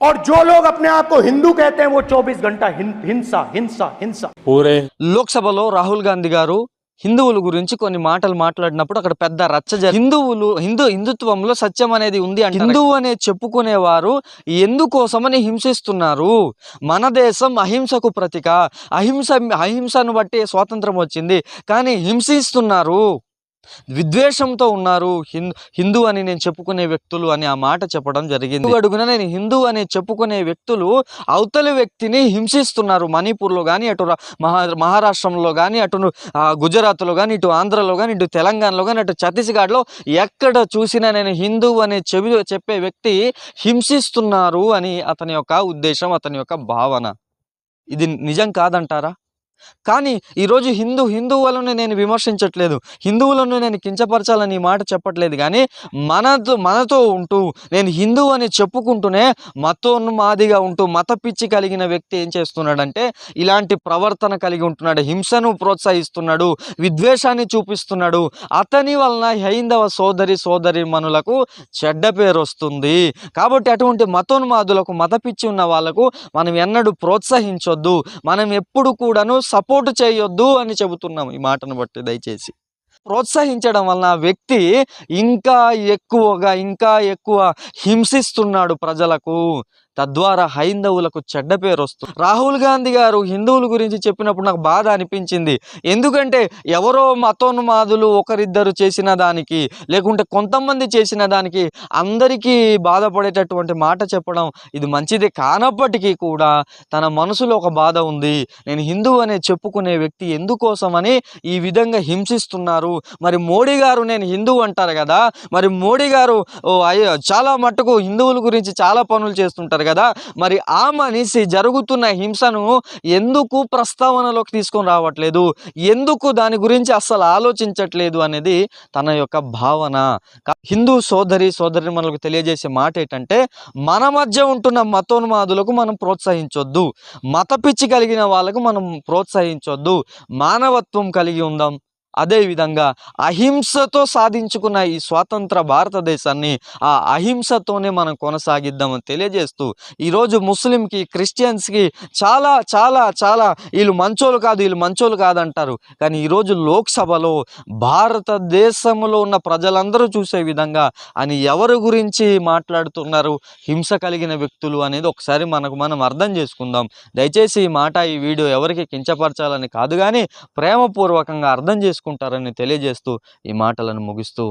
और जो लोग अपने आप को हिंदू कहते हैं वो 24 घंटा हिं- हिंसा हिंसा हिंसा पूरे లోక్సభలో రాహుల్ గాంధీ గారు హిందువుల గురించి కొన్ని మాటలు మాట్లాడినప్పుడు అక్కడ పెద్ద రచ్చ జరిగింది హిందువులు హిందూ హిందుత్వంలో సత్యం అనేది ఉంది అంటే హిందువు అనే చెప్పుకునేవారు ఎందుకోసమని హింసిస్తున్నారు మన దేశం అహింసకు ప్రతీక అహింస అహింసను బట్టి స్వాతంత్రం వచ్చింది కానీ హింసిస్తున్నారు విద్వేషంతో ఉన్నారు హిందూ హిందూ అని నేను చెప్పుకునే వ్యక్తులు అని ఆ మాట చెప్పడం జరిగింది. అడుగున నేను హిందూ అని చెప్పుకునే వ్యక్తులు అవతలి వ్యక్తిని హింసిస్తున్నారు మణిపూర్లో కానీ అటు మహా మహారాష్ట్రంలో కానీ అటు గుజరాత్లో కానీ ఇటు ఆంధ్రలో కానీ ఇటు తెలంగాణలో కానీ అటు ఛత్తీస్గఢ్లో ఎక్కడ చూసినా నేను హిందూ అనే చెవి చెప్పే వ్యక్తి హింసిస్తున్నారు అని అతని యొక్క ఉద్దేశం అతని యొక్క భావన. ఇది నిజం కాదంటారా? కానీ ఈరోజు హిందూ హిందువులను నేను విమర్శించట్లేదు. హిందువులను నేను కించపరచాలని ఈ మాట చెప్పట్లేదు. కానీ మనతో మనతో ఉంటూ నేను హిందువు అని చెప్పుకుంటూనే మతోన్మాదిగా ఉంటూ మత పిచ్చి కలిగిన వ్యక్తి ఏం చేస్తున్నాడంటే ఇలాంటి ప్రవర్తన కలిగి ఉంటున్నాడు. హింసను ప్రోత్సహిస్తున్నాడు. విద్వేషాన్ని చూపిస్తున్నాడు. అతని వలన హైందవ సోదరి సోదరి మనులకు చెడ్డ పేరు వస్తుంది. కాబట్టి అటువంటి మతోన్మాదులకు మత పిచ్చి ఉన్న వాళ్ళకు మనం ఎన్నడూ ప్రోత్సహించొద్దు. మనం ఎప్పుడు కూడాను సపోర్ట్ చేయొద్దు అని చెబుతున్నాం ఈ మాటను బట్టి దయచేసి. ప్రోత్సహించడం వలన ఆ వ్యక్తి ఇంకా ఎక్కువగా ఇంకా ఎక్కువ హింసిస్తున్నాడు ప్రజలకు. తద్వారా హైందవులకు చెడ్డ పేరు వస్తుంది. రాహుల్ గాంధీ గారు హిందువుల గురించి చెప్పినప్పుడు నాకు బాధ అనిపించింది. ఎందుకంటే ఎవరో మతోన్మాదులు ఒకరిద్దరు చేసిన దానికి లేకుంటే కొంతమంది చేసిన దానికి అందరికీ బాధపడేటటువంటి మాట చెప్పడం ఇది మంచిది కానప్పటికీ కూడా తన మనసులో ఒక బాధ ఉంది. నేను హిందువు అనే చెప్పుకునే వ్యక్తి ఎందుకోసమని ఈ విధంగా హింసిస్తున్నారు. మరి మోడీ గారు నేను హిందువు అంటారు కదా మరి మోడీ గారు ఓ అయ్యో చాలా మట్టుకు హిందువుల గురించి చాలా పనులు చేస్తుంటారు కదా? మరి ఆ మనిషి జరుగుతున్న హింసను ఎందుకు ప్రస్తావనలోకి తీసుకొని రావట్లేదు? ఎందుకు దాని గురించి అస్సలు ఆలోచించట్లేదు అనేది తన యొక్క భావన. హిందూ సోదరి సోదరిని మనకు తెలియజేసే మాట ఏంటంటే మన మధ్య ఉంటున్న మతోన్మాదులకు మనం ప్రోత్సహించొద్దు. మత పిచ్చి కలిగిన వాళ్ళకు మనం ప్రోత్సహించొద్దు. మానవత్వం కలిగి ఉందాం. అదేవిధంగా అహింసతో సాధించుకున్న ఈ స్వాతంత్ర భారతదేశాన్ని ఆ అహింసతోనే మనం కొనసాగిద్దామని తెలియజేస్తూ ఈరోజు ముస్లింకి క్రిస్టియన్స్కి చాలా చాలా చాలా వీళ్ళు మంచోళ్ళు కాదు వీళ్ళు మంచోళ్ళు కాదంటారు. కానీ ఈరోజు లోక్సభలో భారతదేశంలో ఉన్న ప్రజలందరూ చూసే విధంగా అని ఎవరి గురించి మాట్లాడుతున్నారు? హింస కలిగిన వ్యక్తులు అనేది ఒకసారి మనకు మనం అర్థం చేసుకుందాం. దయచేసి ఈ మాట ఈ వీడియో ఎవరికి కించపరచాలని కాదు కానీ ప్రేమపూర్వకంగా అర్థం చేసుకుంటారని తెలియజేస్తూ ఈ మాటలను ముగిస్తూ